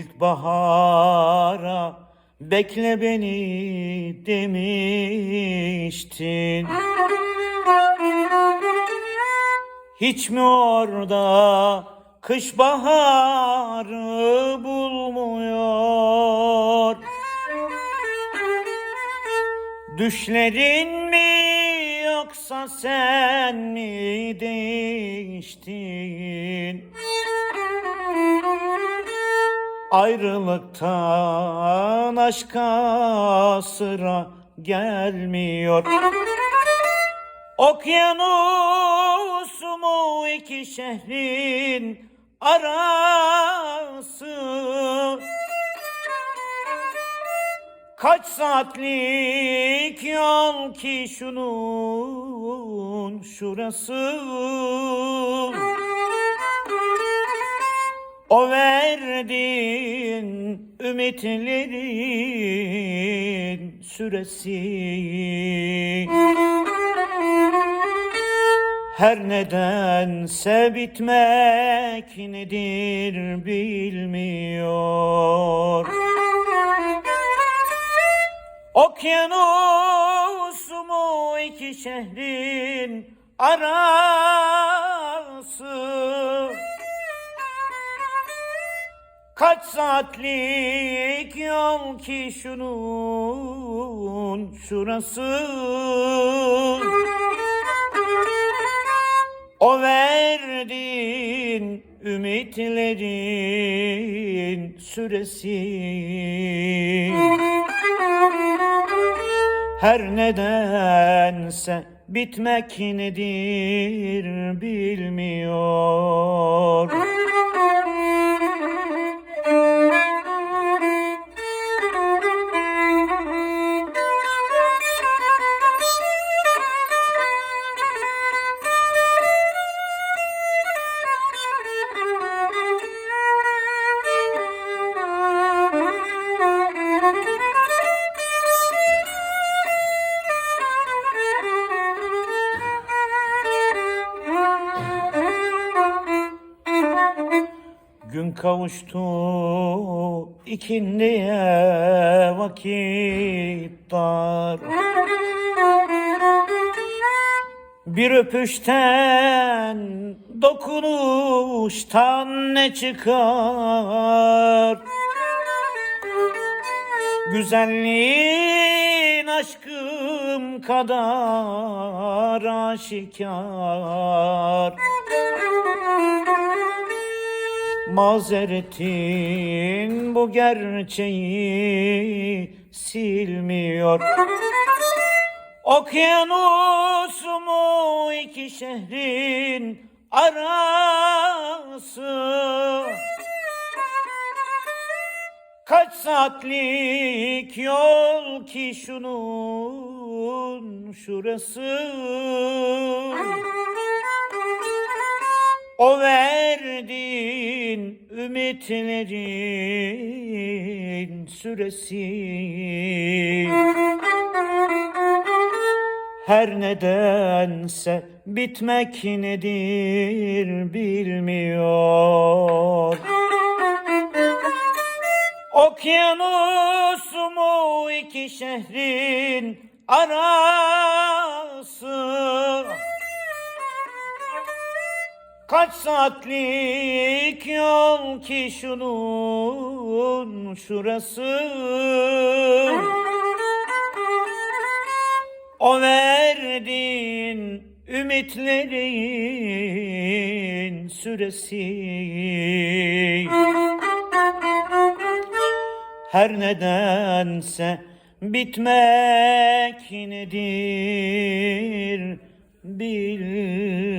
İlkbahara bekle beni demiştin. Hiç mi orada kış baharı bulmuyor? Düşlerin mi yoksa sen mi değiştin? Ayrılıktan aşka sıra gelmiyor. Okyanus mu iki şehrin arası? Kaç saatlik yol ki şunun şurası? O verdiğin ümitlerin süresi. Her nedense bitmek nedir bilmiyor. Okyanus mu iki şehrin arası Kaç saatlik yol ki şunun şurası? O verdin ümitlerin süresi. Her nedense bitmek nedir bilmiyor Gün kavuştu ikindiye vakit dar. Bir öpüşten dokunuştan ne çıkar? Güzelliğin aşkım kadar aşikar Mazeretin bu gerçeği silmiyor. Okyanus mu iki şehrin arası. Kaç saatlik yol ki şunun şurası ümitlerin süresi. Her nedense bitmek nedir bilmiyor. Okyanus mu iki şehrin arası Kaç saatlik yol ki şunun şurası O verdin ümitlerin süresi Her nedense bitmek nedir bilmiyor.